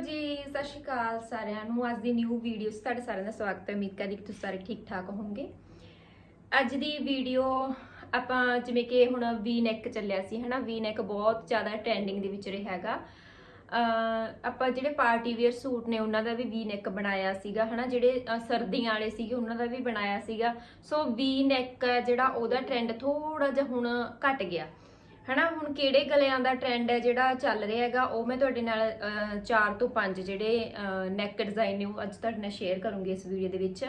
ਜੀ, ਸਤਿ ਸ਼੍ਰੀ ਅਕਾਲ ਸਾਰਿਆਂ ਨੂੰ। ਅੱਜ ਦੀ ਨਿਊ ਵੀਡੀਓ 'ਚ ਤੁਹਾਡਾ ਸਾਰਿਆਂ ਦਾ ਸਵਾਗਤ ਹੈ। ਉਮੀਦ ਕਰਦੀ ਕਿ ਤੁਸੀਂ ਸਾਰੇ ਠੀਕ ਠਾਕ ਹੋਵੋਗੇ। ਅੱਜ ਦੀ ਵੀਡੀਓ ਆਪਾਂ ਜਿਵੇਂ ਕਿ ਹੁਣ ਵੀ ਨੈਕ ਚੱਲਿਆ ਸੀ, ਹਨਾ? ਵੀ ਨੈਕ ਬਹੁਤ ਜ਼ਿਆਦਾ ਟ੍ਰੈਂਡਿੰਗ ਦੇ ਵਿੱਚ ਰਿਹਾ ਹੈਗਾ। ਆਪਾਂ ਜਿਹੜੇ ਪਾਰਟੀ ਵੇਅਰ ਸੂਟ ਨੇ, ਉਹਨਾਂ ਦਾ ਵੀ ਵੀ ਨੈਕ ਬਣਾਇਆ ਸੀਗਾ, ਹਨਾ? ਜਿਹੜੇ ਸਰਦੀਆਂ ਵਾਲੇ ਸੀਗੇ, ਉਹਨਾਂ ਦਾ ਵੀ ਬਣਾਇਆ ਸੀਗਾ। ਸੋ ਵੀ ਨੈਕ ਜਿਹੜਾ ਉਹਦਾ ਟ੍ਰੈਂਡ ਥੋੜਾ ਜਿਹਾ ਹੁਣ ਘਟ ਗਿਆ। ਹਨਾ, ਹੁਣ ਕਿਹੜੇ ਗਲਿਆਂ ਦਾ ਟ੍ਰੈਂਡ ਹੈ ਜਿਹੜਾ ਚੱਲ ਰਿਹਾ ਹੈਗਾ, ਉਹ ਮੈਂ ਤੁਹਾਡੇ ਨਾਲ 4 ਤੋਂ 5 ਜਿਹੜੇ ਨੈਕ ਡਿਜ਼ਾਈਨ ਨੇ, ਉਹ ਅੱਜ ਤੁਹਾਡੇ ਨਾਲ ਸ਼ੇਅਰ ਕਰੂੰਗੀ ਇਸ ਵੀਡੀਓ ਦੇ ਵਿੱਚ।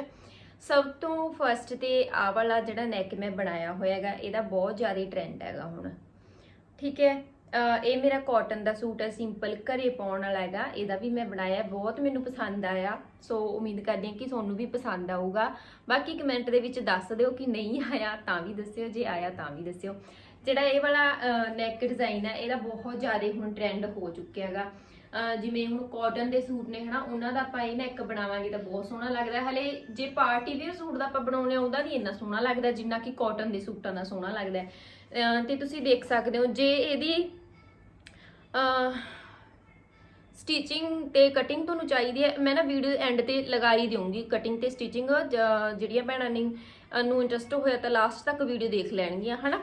ਸਭ ਤੋਂ ਫਰਸਟ ਤੇ ਆ ਵਾਲਾ ਜਿਹੜਾ ਨੈਕ ਮੈਂ ਬਣਾਇਆ ਹੋਇਆ ਹੈਗਾ, ਇਹਦਾ ਬਹੁਤ ਜ਼ਿਆਦਾ ਟ੍ਰੈਂਡ ਹੈਗਾ ਹੁਣ। ਠੀਕ ਹੈ? ਇਹ ਮੇਰਾ ਕਾਟਨ ਦਾ ਸੂਟ ਹੈ ਸਿੰਪਲ ਘਰੇ ਪਾਉਣ ਵਾਲਾ ਹੈਗਾ, ਇਹਦਾ ਵੀ ਮੈਂ ਬਣਾਇਆ, ਬਹੁਤ ਮੈਨੂੰ ਪਸੰਦ ਆਇਆ। ਸੋ ਉਮੀਦ ਕਰਦੀ ਹਾਂ ਕਿ ਤੁਹਾਨੂੰ ਵੀ ਪਸੰਦ ਆਊਗਾ। ਬਾਕੀ ਕਮੈਂਟ ਦੇ ਵਿੱਚ ਦੱਸ ਦਿਓ ਕਿ ਨਹੀਂ ਆਇਆ, ਤਾਂ ਵੀ ਦੱਸਿਓ, ਜੇ ਆਇਆ ਤਾਂ ਵੀ ਦੱਸਿਓ। ਜਿਹੜਾ ਇਹ ਵਾਲਾ ਨੈਕ ਡਿਜ਼ਾਈਨ ਹੈ, ਇਹਦਾ ਬਹੁਤ ਜ਼ਿਆਦਾ ਹੁਣ ਟ੍ਰੈਂਡ ਹੋ ਚੁੱਕਿਆ ਹੈਗਾ ਜਿਵੇਂ ਹੁਣ ਕਾਟਨ ਦੇ ਸੂਟ ਨੇ, ਹਨਾ, ਉਹਨਾਂ ਦਾ ਆਪਾਂ ਇਹ ਨੈਕ ਬਣਾਵਾਂਗੇ ਤਾਂ ਬਹੁਤ ਸੋਹਣਾ ਲੱਗਦਾ ਹੈ। ਹਲੇ ਜੇ ਪਾਰਟੀ ਵੇਅਰ ਸੂਟ ਦਾ ਆਪਾਂ ਬਣਾਉਨੇ ਆ ਉਹਦਾ ਨਹੀਂ ਇੰਨਾ ਸੋਹਣਾ ਲੱਗਦਾ, ਜਿੰਨਾ ਕਿ ਕਾਟਨ ਦੇ ਸੂਟਾਂ ਦਾ ਸੋਹਣਾ ਲੱਗਦਾ ਹੈ। ਤੇ ਤੁਸੀਂ ਦੇਖ ਸਕਦੇ ਹੋ, ਜੇ ਇਹਦੀ ਸਟਿਚਿੰਗ ਤੇ ਕਟਿੰਗ ਤੁਹਾਨੂੰ ਚਾਹੀਦੀ ਹੈ, ਮੈਂ ਨਾ ਵੀਡੀਓ ਐਂਡ ਤੇ ਲਗਾ ਹੀ ਦੇਵਾਂਗੀ ਕਟਿੰਗ ਤੇ ਸਟਿਚਿੰਗ ਜਿਹੜੀਆਂ ਭੈਣਾਂ ਨੇ ਨੂੰ ਇੰਟਰਸਟ ਹੋਇਆ ਤਾਂ ਲਾਸਟ ਤੱਕ ਵੀਡੀਓ ਦੇਖ ਲੈਣਗੀਆਂ, ਹਨਾ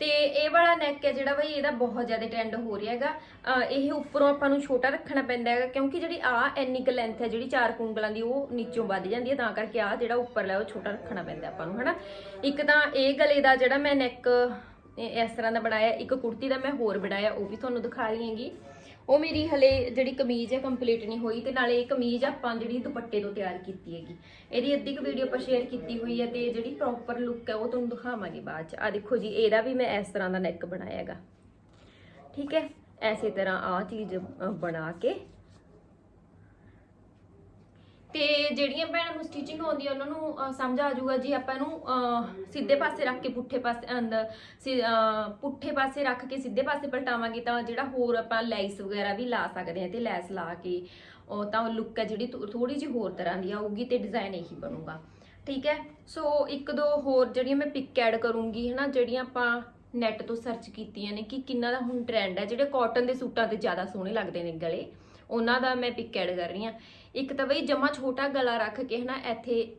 ਤੇ ਇਹ ਵਾਲਾ ਨੈਕ ਹੈ ਜਿਹੜਾ ਬਈ ਇਹਦਾ ਬਹੁਤ ਜ਼ਿਆਦਾ ਟ੍ਰੈਂਡ ਹੋ ਰਿਹਾ ਹੈਗਾ। ਇਹ ਉੱਪਰੋਂ ਆਪਾਂ ਨੂੰ ਛੋਟਾ ਰੱਖਣਾ ਪੈਂਦਾ ਹੈਗਾ, ਕਿਉਂਕਿ ਜਿਹੜੀ ਆ ਇੰਨੀ ਕੁ ਲੈਂਥ ਹੈ, ਜਿਹੜੀ ਚਾਰ ਕੁੰਗਲਾਂ ਦੀ, ਉਹ ਨੀਚੋਂ ਵੱਧ ਜਾਂਦੀ ਹੈ, ਤਾਂ ਕਰਕੇ ਆ ਜਿਹੜਾ ਉੱਪਰ ਲੈ ਉਹ ਛੋਟਾ ਰੱਖਣਾ ਪੈਂਦਾ ਆਪਾਂ ਨੂੰ, ਹਨਾ? ਇੱਕ ਤਾਂ ਇਹ ਗਲੇ ਦਾ ਜਿਹੜਾ ਮੈਂ ਨੈਕ ਇਸ ਤਰ੍ਹਾਂ ਦਾ ਬਣਾਇਆ, ਇੱਕ ਕੁੜਤੀ ਦਾ ਮੈਂ ਹੋਰ ਬਣਾਇਆ, ਉਹ ਵੀ ਤੁਹਾਨੂੰ ਦਿਖਾ ਰਹੀ ਹੈਗੀ ਉਹ ਮੇਰੀ ਹਲੇ ਜਿਹੜੀ ਕਮੀਜ਼ ਹੈ ਕੰਪਲੀਟ ਨਹੀਂ ਹੋਈ ਤੇ ਨਾਲੇ ਇਹ ਕਮੀਜ਼ ਆਪਾਂ ਜਿਹੜੀ ਦੁਪੱਟੇ ਤੋਂ ਤਿਆਰ ਕੀਤੀ ਹੈਗੀ। ਇਹਦੀ ਅੱਧੀ ਕੁ ਵੀਡੀਓ ਆਪਾਂ ਸ਼ੇਅਰ ਕੀਤੀ ਹੋਈ ਹੈ ਤੇ ਜਿਹੜੀ ਪ੍ਰੋਪਰ ਲੁੱਕ ਹੈ ਉਹ ਤੁਹਾਨੂੰ ਦਿਖਾਵਾਂਗੇ ਬਾਅਦ ਚ। ਆ ਦੇਖੋ ਜੀ, ਇਹਦਾ ਵੀ ਮੈਂ ਇਸ ਤਰ੍ਹਾਂ ਦਾ ਨੈਕ ਬਣਾਇਆ ਹੈਗਾ। ਠੀਕ ਹੈ? ਐਸੇ ਤਰ੍ਹਾਂ ਆ ਚੀਜ਼ ਬਣਾ ਕੇ ਤੇ ਜਿਹੜੀਆਂ ਭੈਣਾਂ ਨੂੰ ਸਟਿਚਿੰਗ ਆਉਂਦੀ ਹੈ ਉਹਨਾਂ ਨੂੰ ਸਮਝ ਆ ਜਾਊਗਾ ਜੀ, ਆਪਾਂ ਇਹਨੂੰ ਸਿੱਧੇ ਪਾਸੇ ਰੱਖ ਕੇ ਪੁੱਠੇ ਪਾਸੇ, ਅੰਦਰ ਪੁੱਠੇ ਪਾਸੇ ਰੱਖ ਕੇ ਸਿੱਧੇ ਪਾਸੇ ਪਲਟਾਵਾਂਗੇ ਤਾਂ ਜਿਹੜਾ ਹੋਰ ਆਪਾਂ ਲੈਸ ਵਗੈਰਾ ਵੀ ਲਾ ਸਕਦੇ ਹਾਂ ਤੇ ਲੈਸ ਲਾ ਕੇ, ਉਹ ਤਾਂ ਉਹ ਲੁੱਕ ਹੈ ਜਿਹੜੀ ਥੋੜੀ ਜਿਹੀ ਹੋਰ ਤਰ੍ਹਾਂ ਦੀ ਆਊਗੀ ਤੇ ਡਿਜ਼ਾਈਨ ਇਹੀ ਬਣੂਗਾ। ਠੀਕ ਹੈ? ਸੋ ਇੱਕ ਦੋ ਹੋਰ ਜਿਹੜੀਆਂ ਮੈਂ ਪਿਕ ਐਡ ਕਰੂੰਗੀ, ਹਨਾ, ਜਿਹੜੀਆਂ ਆਪਾਂ ਨੈਟ ਤੋਂ ਸਰਚ ਕੀਤੀਆਂ ਨੇ ਕਿ ਕਿੰਨਾ ਦਾ ਹੁਣ ਟ੍ਰੈਂਡ ਹੈ ਜਿਹੜੇ ਕਾਟਨ ਦੇ ਸੂਟਾਂ ਤੇ ਜ਼ਿਆਦਾ ਸੋਹਣੇ ਲੱਗਦੇ ਨੇ ਗਲੇ। ਉਹਨਾਂ ਦਾ ਮੈਂ ਪਿਕ ਐਡ ਕਰ ਰਹੀ ਹਾਂ। ਇੱਕ ਤਾਂ ਬਈ ਜਮਾ ਛੋਟਾ ਗਲਾ ਰੱਖ ਕੇ ਹਨਾ, ਇੱਥੇ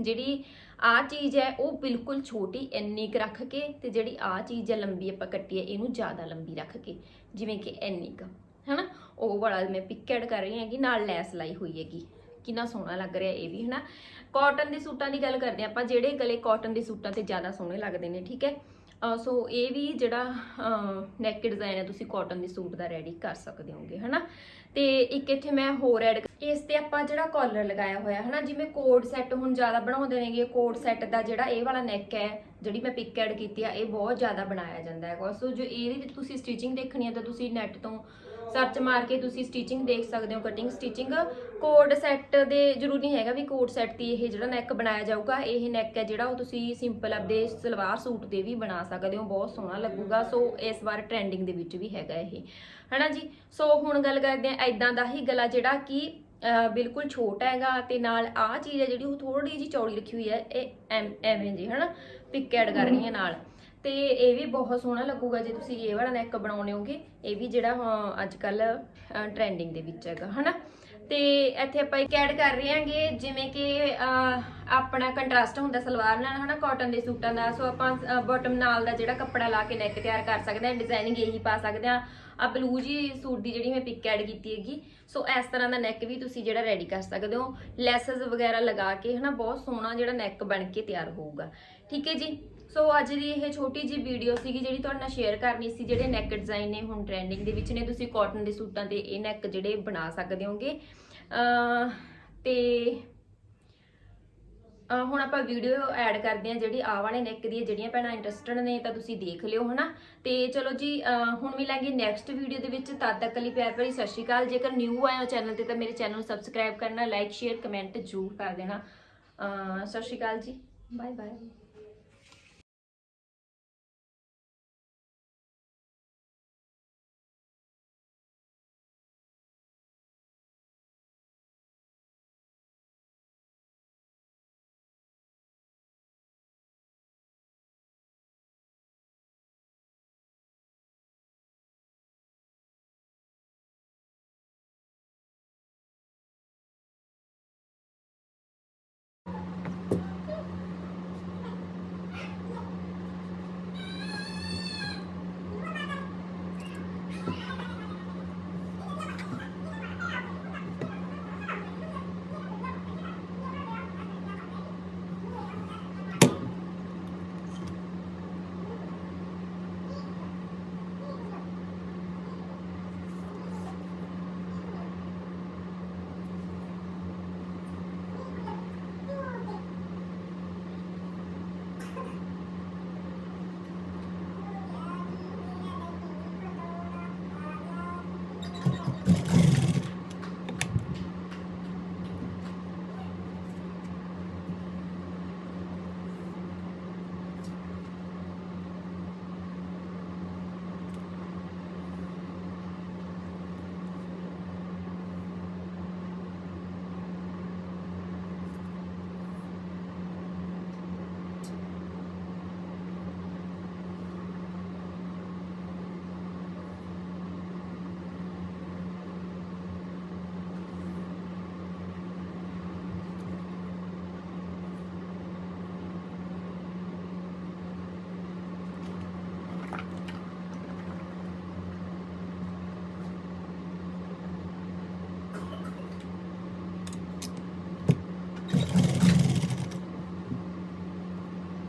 ਜਿਹੜੀ ਆ ਚੀਜ਼ ਹੈ, ਉਹ ਬਿਲਕੁਲ ਛੋਟੀ, ਇੰਨੀ ਕੁ ਰੱਖ ਕੇ ਤੇ ਜਿਹੜੀ ਆ ਚੀਜ਼ ਹੈ, ਲੰਬੀ ਆਪਾਂ ਕੱਟੀ ਹੈ ਇਹਨੂੰ ਜ਼ਿਆਦਾ ਲੰਬੀ ਰੱਖ ਕੇ, ਜਿਵੇਂ ਕਿ ਇੰਨੀ ਕੁ, ਹਨਾ। ਉਹ ਵਾਲਾ ਮੈਂ ਪਿਕ ਐਡ ਕਰ ਰਹੀ ਹੈਗੀ ਨਾਲ ਲੈਸ ਲਾਈ ਹੋਈ ਹੈਗੀ। ਕਿੰਨਾ ਸੋਹਣਾ ਲੱਗ ਰਿਹਾ ਇਹ ਵੀ, ਹਨਾ। ਕਾਟਨ ਦੇ ਸੂਟਾਂ ਦੀ ਗੱਲ ਕਰਦੇ ਹਾਂ ਆਪਾਂ, ਜਿਹੜੇ ਗਲੇ ਕਾਟਨ ਦੇ ਸੂਟਾਂ ਤੇ ਜ਼ਿਆਦਾ ਸੋਹਣੇ ਲੱਗਦੇ ਨੇ, ਠੀਕ ਹੈ। ਸੋ ਇਹ ਵੀ ਜਿਹੜਾ ਨੈਕ ਡਿਜ਼ਾਈਨ ਹੈ, ਤੁਸੀਂ ਕਾਟਨ ਦੇ ਸੂਟ ਦਾ ਰੈਡੀ ਕਰ ਸਕਦੇ ਹੋਗੇ, ਹਨਾ? ਤੇ ਇੱਕ ਇੱਥੇ ਮੈਂ ਹੋਰ ਐਡ ਇਸ ਤੇ ਆਪਾਂ ਜਿਹੜਾ ਕਾਲਰ ਲਗਾਇਆ ਹੋਇਆ, ਹਨਾ? ਜਿਵੇਂ ਕੋਡ ਸੈੱਟ ਹੁਣ ਜ਼ਿਆਦਾ ਬਣਾਉਂਦੇ ਨੇਗੇ ਕੋਡ ਸੈੱਟ ਦਾ ਜਿਹੜਾ ਇਹ ਵਾਲਾ ਨੈਕ ਹੈ, ਜਿਹੜੀ ਮੈਂ ਪਿਕ ਐਡ ਕੀਤੀ ਆ, ਇਹ ਬਹੁਤ ਜ਼ਿਆਦਾ ਬਣਾਇਆ ਜਾਂਦਾ ਹੈਗਾ। ਸੋ ਜੋ ਇਹਦੀ ਤੁਸੀਂ ਸਟਿਚਿੰਗ ਦੇਖਣੀ ਹੈ, ਤਾਂ ਤੁਸੀਂ ਨੈਟ ਤੋਂ ਸਰਚ ਮਾਰ ਕੇ ਤੁਸੀਂ ਸਟਿਚਿੰਗ ਦੇਖ ਸਕਦੇ ਹੋ ਕਟਿੰਗ ਸਟਿਚਿੰਗ ਕੋਡ ਸੈੱਟ ਦੇ ਜ਼ਰੂਰੀ ਨਹੀਂ ਹੈਗਾ ਵੀ ਕੋਡ ਸੈੱਟ ਦੀ ਇਹ ਜਿਹੜਾ ਨੈਕ ਬਣਾਇਆ ਜਾਊਗਾ ਇਹ ਨੈਕ ਹੈ ਜਿਹੜਾ ਉਹ ਤੁਸੀਂ ਸਿੰਪਲ ਆਪਦੇ ਸਲਵਾਰ ਸੂਟ ਦੇ ਵੀ ਬਣਾ ਸਕਦੇ ਹੋ ਬਹੁਤ ਸੋਹਣਾ ਲੱਗੂਗਾ। ਸੋ ਇਸ ਵਾਰ ਟ੍ਰੈਂਡਿੰਗ ਦੇ ਵਿੱਚ ਵੀ ਹੈਗਾ ਇਹ। ਹਨਾ ਜੀ? ਸੋ ਹੁਣ ਗੱਲ ਕਰਦੇ ਆ ਐਦਾਂ ਦਾ ਹੀ ਗਲਾ ਜਿਹੜਾ ਕਿ ਬਿਲਕੁਲ ਛੋਟਾ ਹੈਗਾ ਤੇ ਨਾਲ ਆਹ ਚੀਜ਼ ਹੈ ਜਿਹੜੀ ਉਹ ਥੋੜੀ ਜਿਹੀ ਚੌੜੀ ਰੱਖੀ ਹੋਈ ਹੈ ਇਹ ਐਮ- ਐਵੇਂ ਜੀ ਹਨਾ? ਪਿਕ ਐਡ ਕਰ ਰਹੀ ਹੈ ਨਾਲ। ਤੇ ਇਹ ਵੀ ਬਹੁਤ ਸੋਹਣਾ ਲੱਗੂਗਾ ਜੇ ਤੁਸੀਂ ਇਹ ਵਾਲਾ ਨੈਕ ਬਣਾਉਣੇ ਹੋਗੇ ਇਹ ਵੀ ਜਿਹੜਾ ਅਹ, ਅੱਜ ਕੱਲ ਟ੍ਰੈਂਡਿੰਗ ਦੇ ਵਿੱਚ ਹੈਗਾ ਹਨਾ? ਤੇ ਇੱਥੇ ਆਪਾਂ ਇੱਕ ਐਡ ਕਰ ਰਹੇ ਹਾਂਗੇ, ਜਿਵੇਂ ਕਿ ਆਪਣਾ ਕੰਟਰਾਸਟ ਹੁੰਦਾ ਸਲਵਾਰ ਨਾਲ, ਹਨਾ ਕਾਟਨ ਦੇ ਸੂਟਾਂ ਦਾ। ਸੋ ਆਪਾਂ ਬਾਟਮ ਨਾਲ ਦਾ ਜਿਹੜਾ ਕੱਪੜਾ ਲਾ ਕੇ ਨੈਕ ਤਿਆਰ ਕਰ ਸਕਦੇ ਹਾਂ ਡਿਜ਼ਾਈਨਿੰਗ ਇਹੀ ਪਾ ਸਕਦੇ ਹਾਂ। ਆ ਬਲੂ ਜੀ ਸੂਟ ਦੀ ਜਿਹੜੀ ਮੈਂ ਪਿਕ ਐਡ ਕੀਤੀ ਹੈਗੀ। ਸੋ ਇਸ ਤਰ੍ਹਾਂ ਦਾ ਨੈਕ ਵੀ ਤੁਸੀਂ ਜਿਹੜਾ ਰੈਡੀ ਕਰ ਸਕਦੇ ਹੋ। ਲੈਸਸ ਵਗੈਰਾ ਲਗਾ ਕੇ, ਹਨਾ, ਬਹੁਤ ਸੋਹਣਾ ਜਿਹੜਾ ਨੈਕ ਬਣ ਕੇ ਤਿਆਰ ਹੋਊਗਾ। ਠੀਕ ਹੈ ਜੀ? ਸੋ ਅੱਜ ਦੀ ਇਹ ਛੋਟੀ ਜੀ ਵੀਡੀਓ ਸੀਗੀ ਜਿਹੜੀ ਤੁਹਾਡੇ ਨਾਲ ਸ਼ੇਅਰ ਕਰਨੀ ਸੀ, ਜਿਹੜੇ ਨੈਕ ਡਿਜ਼ਾਈਨ ਨੇ ਹੁਣ ਟ੍ਰੈਂਡਿੰਗ ਦੇ ਵਿੱਚ ਨੇ। ਤੁਸੀਂ ਕਾਟਨ ਦੇ ਸੂਟਾਂ ਤੇ ਇਹ ਨੈਕ ਜਿਹੜੇ ਬਣਾ ਸਕਦੇ ਹੋਗੇ। ਅਹ, ਤੇ ਅਹ ਹੁਣ ਆਪਾਂ ਵੀਡੀਓ ਐਡ ਕਰਦੇ ਹਾਂ ਜਿਹੜੀ ਆਹ ਵਾਲੇ ਨੈਕ ਦੀ ਹੈ ਜਿਹੜੀਆਂ ਭੈਣਾਂ ਇੰਟਰਸਟਡ ਨੇ, ਤਾਂ ਤੁਸੀਂ ਦੇਖ ਲਿਓ, ਹਨਾ? ਤੇ ਚਲੋ ਜੀ, ਅਹ ਹੁਣ ਮਿਲਾਂਗੇ ਨੈਕਸਟ ਵੀਡੀਓ ਦੇ ਵਿੱਚ। ਤਦ ਤੱਕ ਲਈ ਪਿਆਰ ਭਰੀ ਸਤਿ ਸ਼੍ਰੀ ਅਕਾਲ। ਜੇਕਰ ਨਿਊ ਆਏ ਹੋ ਚੈਨਲ ਤੇ, ਤਾਂ ਮੇਰੇ ਚੈਨਲ ਨੂੰ ਸਬਸਕ੍ਰਾਈਬ ਕਰਨਾ ਲਾਈਕ ਸ਼ੇਅਰ ਕਮੈਂਟ ਜ਼ਰੂਰ ਕਰ ਦੇਣਾ। ਅਹ ਸਤਿ ਸ਼੍ਰੀ ਅਕਾਲ ਜੀ। Bye bye